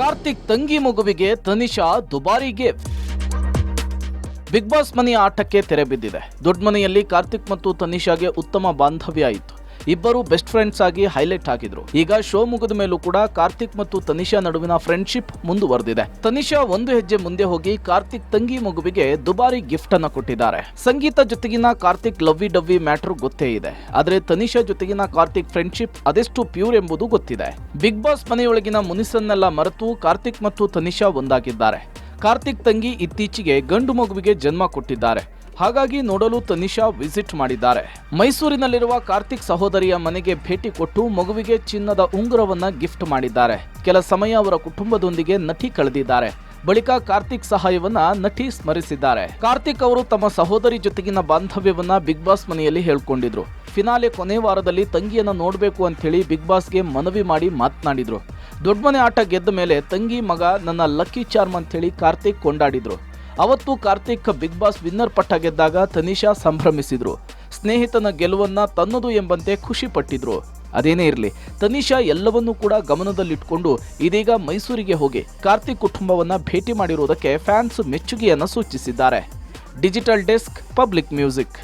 ಕಾರ್ತಿಕ್ ತಂಗಿ ಮಗುವಿಗೆ ತನಿಷಾ ದುಬಾರಿ ಗಿಫ್ಟ್. ಬಿಗ್ ಬಾಸ್ ಮನೆಯ ಆಟಕ್ಕೆ ತೆರೆ ಬಿದ್ದಿದೆ. ದೊಡ್ಡ ಮನೆಯಲ್ಲಿ ಕಾರ್ತಿಕ್ ಮತ್ತು ತನಿಷಾಗೆ ಉತ್ತಮ ಬಾಂಧವ್ಯ ಆಯಿತು ಇಬ್ಬರು ಬೆಸ್ಟ್ ಫ್ರೆಂಡ್ಸ್ ಆಗಿ ಹೈಲೈಟ್ ಆಗಿದ್ರು ಈಗ ಶೋ ಮುಗಿದ ಮೇಲೂ ಕೂಡ ಕಾರ್ತಿಕ್ ಮತ್ತು ತನಿಷಾ ನಡುವಿನ ಫ್ರೆಂಡ್ಶಿಪ್ ಮುಂದುವರೆದಿದೆ. ತನಿಷಾ ಒಂದು ಹೆಜ್ಜೆ ಮುಂದೆ ಹೋಗಿ ಕಾರ್ತಿಕ್ ತಂಗಿ ಮಗುವಿಗೆ ದುಬಾರಿ ಗಿಫ್ಟ್ ಅನ್ನ ಕೊಟ್ಟಿದ್ದಾರೆ. ಸಂಗೀತ ಜೊತೆಗಿನ ಕಾರ್ತಿಕ್ ಲವ್ವಿ ಡವ್ವಿ ಮ್ಯಾಟರ್ ಗೊತ್ತೇ ಇದೆ. ಆದ್ರೆ ತನಿಷಾ ಜೊತೆಗಿನ ಕಾರ್ತಿಕ್ ಫ್ರೆಂಡ್ಶಿಪ್ ಅದೆಷ್ಟು ಪ್ಯೂರ್ ಎಂಬುದು ಗೊತ್ತಿದೆ. ಬಿಗ್ ಬಾಸ್ ಮನೆಯೊಳಗಿನ ಮುನಿಸನ್ನೆಲ್ಲ ಮರೆತು ಕಾರ್ತಿಕ್ ಮತ್ತು ತನಿಷಾ ಒಂದಾಗಿದ್ದಾರೆ. ಕಾರ್ತಿಕ್ ತಂಗಿ ಇತ್ತೀಚೆಗೆ ಗಂಡು ಮಗುವಿಗೆ ಜನ್ಮ ಕೊಟ್ಟಿದ್ದಾರೆ. ಹಾಗಾಗಿ ನೋಡಲು ತನಿಷಾ ವಿಸಿಟ್ ಮಾಡಿದ್ದಾರೆ. ಮೈಸೂರಿನಲ್ಲಿರುವ ಕಾರ್ತಿಕ್ ಸಹೋದರಿಯ ಮನೆಗೆ ಭೇಟಿ ಕೊಟ್ಟು ಮಗುವಿಗೆ ಚಿನ್ನದ ಉಂಗುರವನ್ನ ಗಿಫ್ಟ್ ಮಾಡಿದ್ದಾರೆ. ಕೆಲ ಸಮಯ ಅವರ ಕುಟುಂಬದೊಂದಿಗೆ ನಟಿ ಕಳೆದಿದ್ದಾರೆ. ಬಳಿಕ ಕಾರ್ತಿಕ್ ಸಹಾಯವನ್ನ ನಟಿ ಸ್ಮರಿಸಿದ್ದಾರೆ. ಕಾರ್ತಿಕ್ ಅವರು ತಮ್ಮ ಸಹೋದರಿ ಜೊತೆಗಿನ ಬಾಂಧವ್ಯವನ್ನ ಬಿಗ್ ಬಾಸ್ ಮನೆಯಲ್ಲಿ ಹೇಳ್ಕೊಂಡಿದ್ರು. ಫಿನಾಲೆ ಕೊನೆ ವಾರದಲ್ಲಿ ತಂಗಿಯನ್ನ ನೋಡಬೇಕು ಹೇಳಿ ಬಿಗ್ ಬಾಸ್ಗೆ ಮನವಿ ಮಾಡಿ ಮಾತನಾಡಿದ್ರು. ದೊಡ್ಡಮನೆ ಆಟ ಗೆದ್ದ ಮೇಲೆ ತಂಗಿ ಮಗ ನನ್ನ ಲಕ್ಕಿ ಚಾರ್ಮ್ ಅಂತ ಹೇಳಿ ಕಾರ್ತಿಕ್ ಕೊಂಡಾಡಿದ್ರು. ಅವತ್ತು ಕಾರ್ತಿಕ್ ಬಿಗ್ ಬಾಸ್ ವಿನ್ನರ್ ಪಟ್ಟ ಗೆದ್ದಾಗ ತನಿಷಾ ಸಂಭ್ರಮಿಸಿದ್ರು. ಸ್ನೇಹಿತನ ಗೆಲುವನ್ನ ತನ್ನದು ಎಂಬಂತೆ ಖುಷಿ ಪಟ್ಟಿದ್ರು. ಅದೇನೇ ಇರಲಿ, ತನಿಷಾ ಎಲ್ಲವನ್ನೂ ಕೂಡ ಗಮನದಲ್ಲಿಟ್ಕೊಂಡು ಇದೀಗ ಮೈಸೂರಿಗೆ ಹೋಗಿ ಕಾರ್ತಿಕ್ ಕುಟುಂಬವನ್ನ ಭೇಟಿ ಮಾಡಿರುವುದಕ್ಕೆ ಫ್ಯಾನ್ಸ್ ಮೆಚ್ಚುಗೆಯನ್ನು ಸೂಚಿಸಿದ್ದಾರೆ. Digital desk, Public Music.